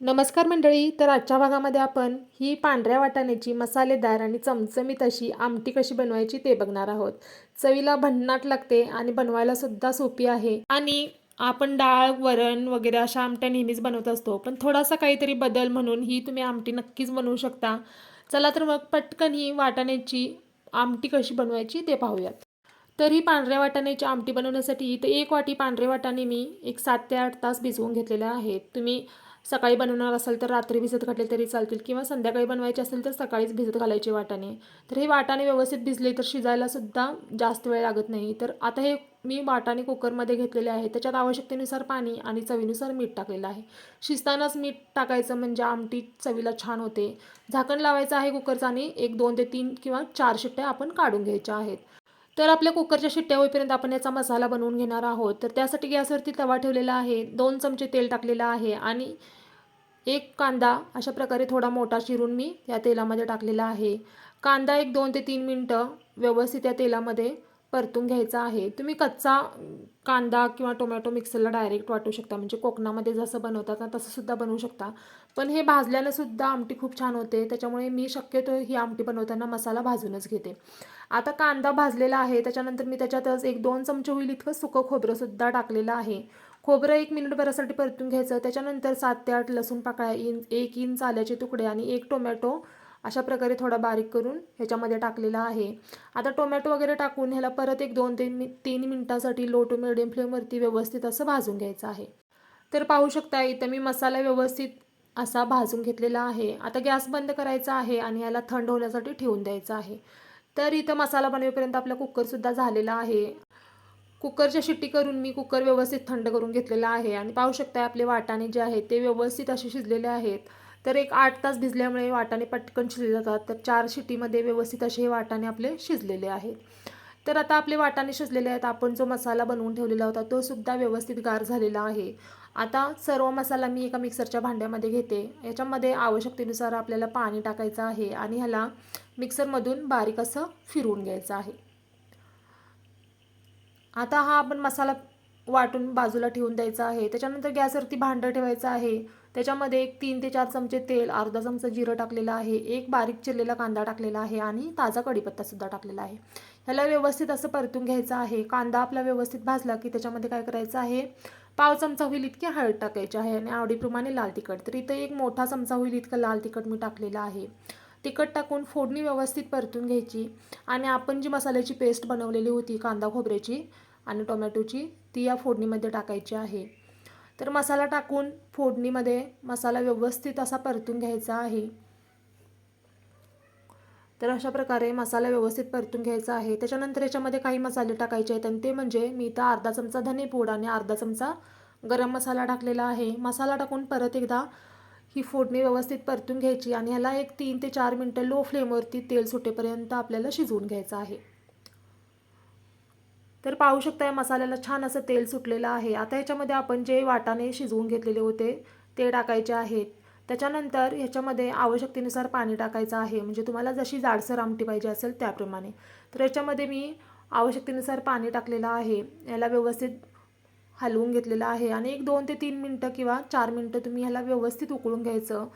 नमस्कार मंडळी तर आजच्या भागामध्ये आपण ही पांढऱ्या वाटाण्याची मसालेदार आणि चमचमीत अशी आमटी कशी बनवायची ते बघणार आहोत. चवीला भन्नाट लागते आणि बनवायला सुद्धा सोपी आहे. आणि आपण डाळ वरण वगैरे अशा आमट्या नेहमीच बनवत असतो. पण थोडासा काहीतरी बदल म्हणून ही तुम्ही आमटी नक्कीच बनवू शकता. चला तर मग पटकन ही वाटाण्याची आमटी कशी बनवायची ते पाहूयात. तर ही पांढऱ्या वाटाण्याची आमटी बनवण्यासाठी तर एक वाटी पांढरे वाटाणे मी एक सात ते आठ तास भिजवून घेतलेल्या आहेत. तुम्ही सकाळी बनवणार असाल तर रात्री भिजत घातले तरी चालतील किंवा संध्याकाळी बनवायचे असेल तर सकाळीच भिजत घालायचे वाटाणे. तर हे वाटाणे व्यवस्थित भिजले तर शिजायलासुद्धा जास्त वेळ लागत नाही. तर आता हे मी वाटाणे कुकरमध्ये घेतलेले आहे. त्याच्यात आवश्यकतेनुसार पाणी आणि चवीनुसार मीठ टाकलेलं आहे. शिजतानाच मीठ टाकायचं म्हणजे आमटी चवीला छान होते. झाकण लावायचं आहे कुकरचं आणि एक दोन ते तीन किंवा चार शिट्ट्या आपण काढून घ्यायच्या आहेत. तर आपल्या कुकरच्या शिट्ट्या होईपर्यंत आपण याचा मसाला बनवून घेणार आहोत. तर त्यासाठी गॅसवरती तवा ठेवलेला आहे. दोन चमचे तेल टाकलेलं आहे आणि एक कांदा अशा प्रकारे थोडा मोठा चिरून मी या तेलामध्ये टाकलेला आहे. कांदा एक दोन ते तीन मिनटं व्यवस्थित या तेलामध्ये परतून घ्यायचा आहे. तुम्ही कच्चा कांदा किंवा टोमॅटो मिक्सरला डायरेक्ट वाटू शकता. म्हणजे कोकणामध्ये जसं बनवतात ना तसंसुद्धा बनवू शकता. पण हे भाजल्यानं सुद्धा आमटी खूप छान होते. त्याच्यामुळे मी शक्यतो ही आमटी बनवताना मसाला भाजूनच घेते. आता कांदा भाजलेला आहे. त्याच्यानंतर मी त्याच्यातच एक दोन चमचे होईल इतकं सुकं खोबरंसुद्धा टाकलेलं आहे. खोबरं एक मिनिटभरासाठी परतून घ्यायचं. त्याच्यानंतर सात ते आठ लसूण पाकळ्या इंच एक इंच आल्याचे तुकडे आणि एक टोमॅटो अशा प्रकारे थोडा बारीक करून ह्याच्यामध्ये टाकलेला आहे. आता टोमॅटो वगैरे टाकून ह्याला परत एक दोन तीन मि तीन मिनटासाठी लो टू मिडियम फ्लेमवरती व्यवस्थित असं भाजून घ्यायचं आहे. तर पाहू शकता इथं मी मसाला व्यवस्थित असा भाजून घेतलेला आहे. आता गॅस बंद करायचा आहे आणि याला थंड होण्यासाठी ठेवून द्यायचं आहे. तर इथं मसाला बनवेपर्यंत आपला कुकरसुद्धा झालेला आहे. कुकरच्या शिट्टी करून मी कुकर व्यवस्थित थंड करून घेतलेला आहे. आणि पाहू शकता आपले वाटाणे जे आहेत ते व्यवस्थित असे शिजलेले आहेत. तर एक आठ तास भिजल्यामुळे वाटाणे पटकन शिजले जातात. तर चार शिटीमध्ये व्यवस्थित असे हे वाटाणे आपले शिजलेले आहेत. तर आता आपले वाटाणे शिजलेले आहेत. आपण जो मसाला बनवून ठेवलेला होता तो सुद्धा व्यवस्थित गार झालेला आहे. आता सर्व मसाला मी एका मिक्सरच्या भांड्यामध्ये घेते. याच्यामध्ये आवश्यकतेनुसार आपल्याला पाणी टाकायचं आहे आणि ह्याला मिक्सरमधून बारीक असं फिरवून घ्यायचं आहे. आता हा आपण मसाला वाटून बाजूला ठेवून द्यायचा आहे. त्याच्यानंतर गॅसवरती भांडं ठेवायचं आहे. त्याच्यामध्ये एक तीन ते चार चमचे तेल अर्धा चमचा जिरं टाकलेलं आहे एक बारीक चिरलेला कांदा टाकलेला आहे आणि ताजा कढीपत्तासुद्धा टाकलेला आहे. ह्याला व्यवस्थित असं परतून घ्यायचं आहे. कांदा आपला व्यवस्थित भाजला की त्याच्यामध्ये काय करायचं आहे? पाव चमचा होईल इतकी हळद टाकायची आहे आणि आवडीप्रमाणे लाल तिखट. तर इथं एक मोठा चमचा होईल इतकं लाल तिखट मी टाकलेलं आहे. तिखट टाकून फोडणी व्यवस्थित परतून घ्यायची आणि आपण जी मसाल्याची पेस्ट बनवलेली होती कांदा खोबऱ्याची आणि टोमॅटोची ती या फोडणीमध्ये टाकायची आहे. तर मसाला टाकून फोडणीमध्ये मसाला व्यवस्थित असा परतून घ्यायचा आहे. तर अशा प्रकारे मसाला व्यवस्थित परतून घ्यायचा आहे. त्याच्यानंतर याच्यामध्ये काही मसाले टाकायचे आहेत आणि ते म्हणजे मी इथं अर्धा चमचा धनेपूड आणि अर्धा चमचा गरम मसाला टाकलेला आहे. मसाला टाकून परत एकदा ही फोडणी व्यवस्थित परतून घ्यायची आणि ह्याला एक तीन ते चार मिनटं लो फ्लेमवरती तेल सुटेपर्यंत आपल्याला शिजवून घ्यायचं आहे. तर पाहू शकता या मसाल्याला छान असं तेल सुटलेलं आहे. आता ह्याच्यामध्ये आपण जे वाटाणे शिजवून घेतलेले होते ते टाकायचे आहेत. त्याच्यानंतर ह्याच्यामध्ये आवश्यकतेनुसार पाणी टाकायचं आहे. म्हणजे तुम्हाला जशी जाडसर आमटी पाहिजे असेल त्याप्रमाणे. तर याच्यामध्ये मी आवश्यकतेनुसार पाणी टाकलेलं आहे. याला व्यवस्थित हलवून घेतलेलं आहे. आणि एक दोन ते तीन मिनटं किंवा चार मिनटं तुम्ही ह्याला व्यवस्थित उकळून घ्यायचं.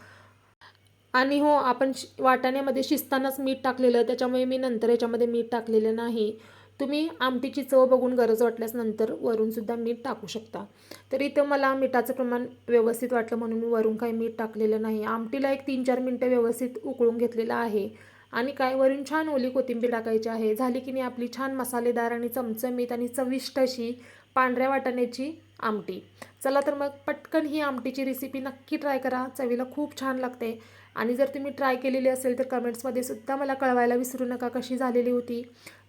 आणि हो आपण वाटाण्यामध्ये शिजतानाच मीठ टाकलेलं त्याच्यामुळे मी नंतर याच्यामध्ये मीठ टाकलेलं नाही. तुम्ही आमटीची चव बघून गरज वाटल्यास नंतर वरूनसुद्धा मीठ टाकू शकता. तर इथं मला मिठाचं प्रमाण व्यवस्थित वाटलं म्हणून मी वरून काही मीठ टाकलेलं नाही. आमटीला एक तीन चार मिनटं व्यवस्थित उकळून घेतलेलं आहे. आणि काय वरून छान ओली कोथिंबीर टाकायची आहे. झाली की नाही आपली छान मसालेदार आणि चमचमीत आणि चविष्ट अशी पांढऱ्या वाटाण्याची आमटी. चला तर मग पटकन ही आमटीची रेसिपी नक्की ट्राय करा. चवीला खूप छान लागते. आणि जर तुम्ही ट्राय केलेली असेल तर कमेंट्समध्ये सुद्धा मला कळवायला विसरू नका कशी झालेली होती.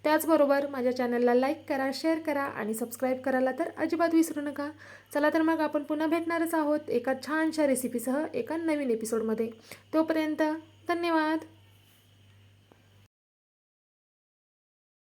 त्याचबरोबर माझ्या चॅनलला लाईक करा शेअर करा आणि सबस्क्राईब करायला तर अजिबात विसरू नका. चला तर मग आपण पुन्हा भेटणारच आहोत एका छानशा रेसिपीसह एका नवीन एपिसोडमध्ये तोपर्यंत धन्यवाद.